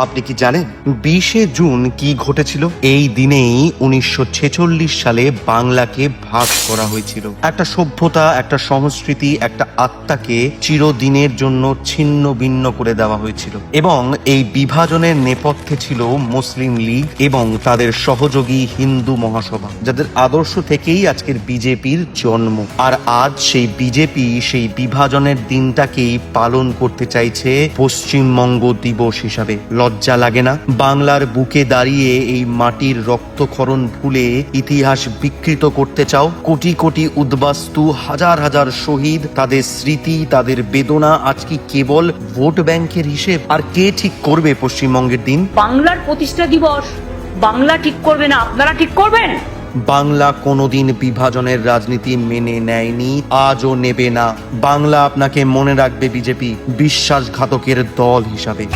আপনি কি জানেন বিশে জুন কি ঘটেছিল? এই দিনেই উনিশশো সালে বাংলাকে ভাগ করা হয়েছিল। একটা সভ্যতা, একটা সংস্কৃতি, একটা আত্মাকে চিরদিনের জন্য ছিন্ন ভিন্ন করে দেওয়া হয়েছিল। এবং এই বিভাজনের নেপথ্যে ছিল মুসলিম লীগ এবং তাদের সহযোগী হিন্দু মহাসভা, যাদের আদর্শ থেকেই আজকের বিজেপির জন্ম। আর আজ সেই বিজেপি সেই বিভাজনের দিনটাকেই পালন করতে চাইছে পশ্চিমবঙ্গ দিবস হিসাবে। লজ্জা লাগে না? বাংলার বুকে দাঁড়িয়ে এই মাটির রক্তক্ষরণ ভুলে ইতিহাস বিকৃত করতে চাও? কোটি কোটি উদ্বাস্তু হাজার হাজার শহীদ তাদের স্মৃতি তাদের বেদনা আজ কি কেবল ভোট ব্যাংকের হিসেব? আর কে ঠিক করবে পশ্চিমবঙ্গের দিন? বাংলার প্রতিষ্ঠা দিবস বাংলা ঠিক করবে না আপনারা ঠিক করবেন? বাংলা কোনোদিন বিভাজনের রাজনীতি মেনে নেয়নি আজও নেবে না। বাংলা আপনাকে মনে রাখবে বিজেপি বিশ্বাসঘাতকের দল হিসাবে।